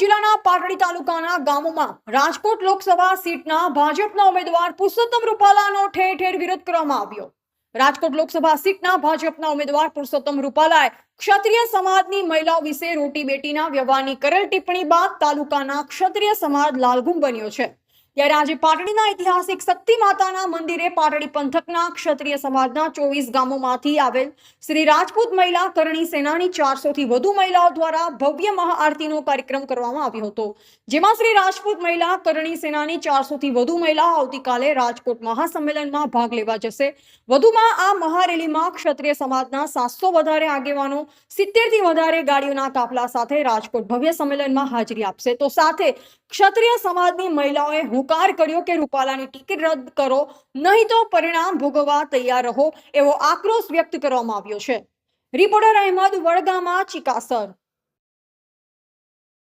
જિલ્લાના પાટડી તાલુકાના ગામોમાં રાજકોટ લોકસભા સીટના ભાજપના ઉમેદવાર પુરુષોત્તમ રૂપાલાનો ઠેર ઠેર વિરોધ કરવામાં આવ્યો. રાજકોટ લોકસભા સીટના ભાજપના ઉમેદવાર પુરુષોત્તમ રૂપાલાએ ક્ષત્રિય સમાજની મહિલાઓ વિશે રોટી બેટીના વ્યવહારની કરેલ ટિપ્પણી બાદ તાલુકાના ક્ષત્રિય સમાજ લાલઘુમ બન્યો છે. ત્યારે આજે પાટડીના ઐતિહાસિક શક્તિ માતાના મંદિરે પાટડી પંથકના ક્ષત્રિય સમાજના ચોવીસ ગામોમાંથી આવેલ શ્રી રાજપૂત મહિલા કરણી સેનાની ચારસોથી વધુ મહિલાઓ દ્વારા ભવ્ય મહાઆરતીનો કાર્યક્રમ કરવામાં આવ્યો હતો. જેમાં શ્રી રાજપૂત મહિલા કરણી સેનાની ચારસોથી વધુ મહિલાઓ આવતીકાલે રાજકોટ મહાસંમેલનમાં ભાગ લેવા જશે. વધુમાં આ મહારેલીમાં ક્ષત્રિય સમાજના સાતસો વધારે આગેવાનો સિત્તેરથી વધારે ગાડીઓના કાફલા સાથે રાજકોટ ભવ્ય સંમેલનમાં હાજરી આપશે. તો સાથે ક્ષત્રિય સમાજની મહિલાઓએ હુંકાર કર્યો કે રૂપાલાની ટિકિટ રદ કરો, નહીં તો પરિણામ ભોગવવા તૈયાર રહો, એવો આક્રોશ વ્યક્ત કરવામાં આવ્યો છે. રિપોર્ટર અહેમદ વડગામાં, ચિકાસર.